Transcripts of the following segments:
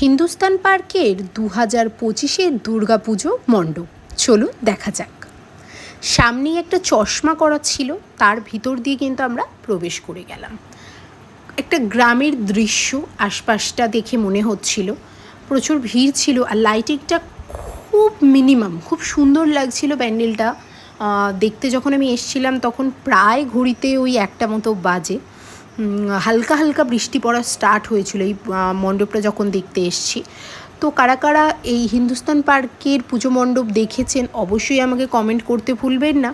হিন্দুস্তান পার্কের দু হাজার পঁচিশের দুর্গাপুজো মণ্ডপ। চলুন দেখা যাক। সামনেই একটা চশমা করা ছিল, তার ভিতর দিয়ে কিন্তু আমরা প্রবেশ করে গেলাম। একটা গ্রামের দৃশ্য আশপাশটা দেখে মনে হচ্ছিল। প্রচুর ভিড় ছিল আর লাইটিংটা খুব মিনিমাম, খুব সুন্দর লাগছিল প্যান্ডেলটা। দেখতে যখন আমি এসছিলাম তখন প্রায় ঘড়িতে ওই একটা মতো বাজে। হালকা হালকা বৃষ্টি পড়া স্টার্ট হয়েছিল এই মণ্ডপটা যখন দেখতে এসছি। তো কারা কারা এই হিন্দুস্তান পার্কের পুজো মণ্ডপ দেখেছেন অবশ্যই আমাকে কমেন্ট করতে ভুলবেন না।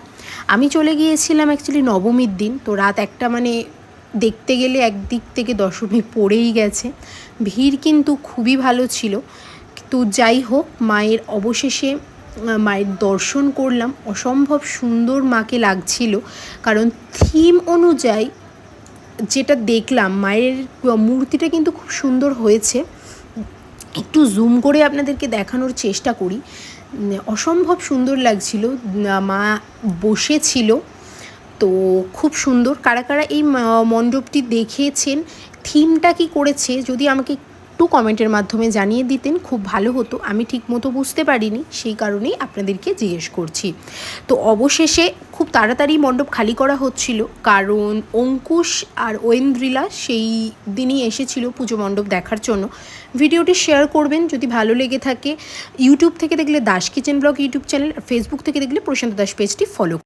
আমি চলে গিয়েছিলাম অ্যাকচুয়ালি নবমীর দিন, তো রাত একটা মানে দেখতে গেলে একদিক থেকে দশমী পড়েই গেছে। ভিড় কিন্তু খুবই ভালো ছিল। তো যাই হোক, মায়ের অবশেষে মায়ের দর্শন করলাম। অসম্ভব সুন্দর মাকে লাগছিল। কারণ থিম অনুযায়ী যেটা দেখলাম, মায়ের মূর্তিটা কিন্তু খুব সুন্দর হয়েছে। একটু জুম করে আপনাদেরকে দেখানোর চেষ্টা করি। অসম্ভব সুন্দর লাগছিল। মা বসেছিল। তো খুব সুন্দর। কারা কারা এই মণ্ডপটি দেখেছেন, থিমটা কি করেছে, যদি আমাকে একটু কমেন্টের মাধ্যমে জানিয়ে দিতেন, খুব ভালো হতো। আমি ঠিক মতো বুঝতে পারিনি, সেই কারণেই আপনাদেরকে জিজ্ঞেস করছি। তো অবশেষে তাড়াতাড়ি মণ্ডপ খালি করা হচ্ছিল, কারণ অঙ্কুশ আর ওয়েন্দ্রিলা সেই দিনই এসেছিল পুজো মণ্ডপ দেখার জন্য। ভিডিওটি শেয়ার করবেন, যদি ভালো লেগে থাকে। ইউটিউব থেকে দেখলে Das kitchen vlog YouTube channel, আর ফেসবুক থেকে দেখলে প্রশান্ত দাস পেজটি ফলো